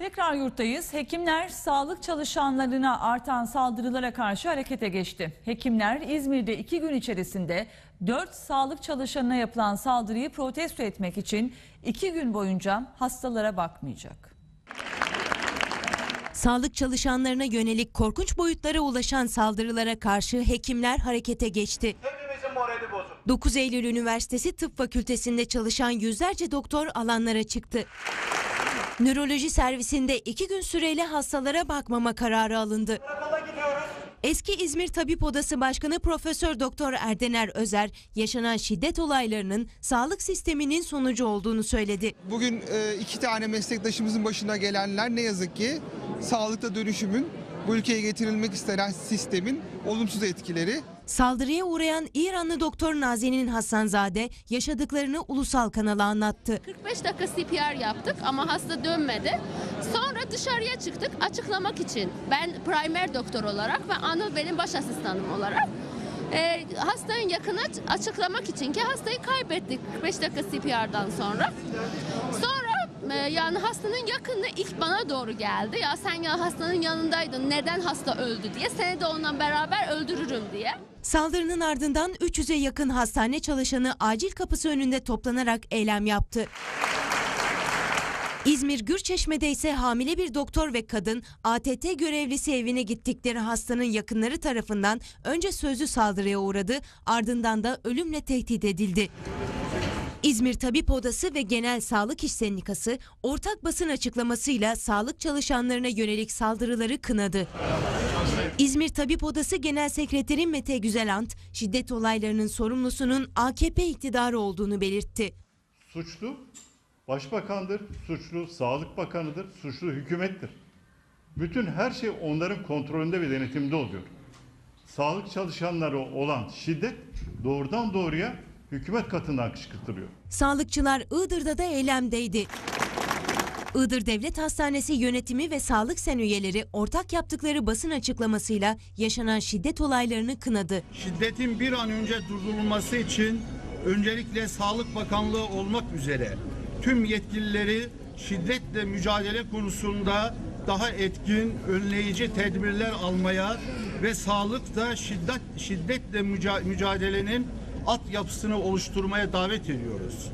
Tekrar yurttayız. Hekimler sağlık çalışanlarına artan saldırılara karşı harekete geçti. Hekimler İzmir'de iki gün içerisinde dört sağlık çalışanına yapılan saldırıyı protesto etmek için iki gün boyunca hastalara bakmayacak. Sağlık çalışanlarına yönelik korkunç boyutlara ulaşan saldırılara karşı hekimler harekete geçti. Hepimizin morali bozuk. 9 Eylül Üniversitesi Tıp Fakültesinde çalışan yüzlerce doktor alanlara çıktı. Nöroloji servisinde iki gün süreyle hastalara bakmama kararı alındı. Eski İzmir Tabip Odası Başkanı Profesör Doktor Erdener Özer, yaşanan şiddet olaylarının sağlık sisteminin sonucu olduğunu söyledi. Bugün e, iki tane meslektaşımızın başına gelenler ne yazık ki sağlıkta dönüşümün bu ülkeye getirilmek istenen sistemin olumsuz etkileri. Saldırıya uğrayan İranlı doktor Nazenin Hassanzade yaşadıklarını ulusal kanala anlattı. 45 dakika CPR yaptık ama hasta dönmedi. Sonra dışarıya çıktık açıklamak için. Ben primer doktor olarak ve Anıl benim baş asistanım olarak. e, hastanın yakını açıklamak için ki hastayı kaybettik 45 dakika CPR'dan sonra. Sonra yani hastanın yakını ilk bana doğru geldi. Ya sen ya hastanın yanındaydın neden hasta öldü diye. Seni de onunla beraber öldürürüm diye. Saldırının ardından 300'e yakın hastane çalışanı acil kapısı önünde toplanarak eylem yaptı. İzmir Gürçeşme'de ise hamile bir doktor ve kadın ATT görevlisi evine gittikleri hastanın yakınları tarafından önce sözlü saldırıya uğradı ardından da ölümle tehdit edildi. İzmir Tabip Odası ve Genel Sağlık İş Sendikası ortak basın açıklamasıyla sağlık çalışanlarına yönelik saldırıları kınadı. İzmir Tabip Odası Genel Sekreteri Mete Güzelant, şiddet olaylarının sorumlusunun AKP iktidarı olduğunu belirtti. Suçlu başbakandır, suçlu sağlık bakanıdır, suçlu hükümettir. Bütün her şey onların kontrolünde ve denetiminde oluyor. Sağlık çalışanları olan şiddet doğrudan doğruya hükümet katından kışkırtılıyor. Sağlıkçılar Iğdır'da da eylemdeydi. Iğdır Devlet Hastanesi yönetimi ve sağlık sen üyeleri ortak yaptıkları basın açıklamasıyla yaşanan şiddet olaylarını kınadı. Şiddetin bir an önce durdurulması için öncelikle Sağlık Bakanlığı olmak üzere tüm yetkilileri şiddetle mücadele konusunda daha etkin, önleyici tedbirler almaya ve sağlıkta şiddet şiddetle müca- mücadelenin altyapısını oluşturmaya davet ediyoruz.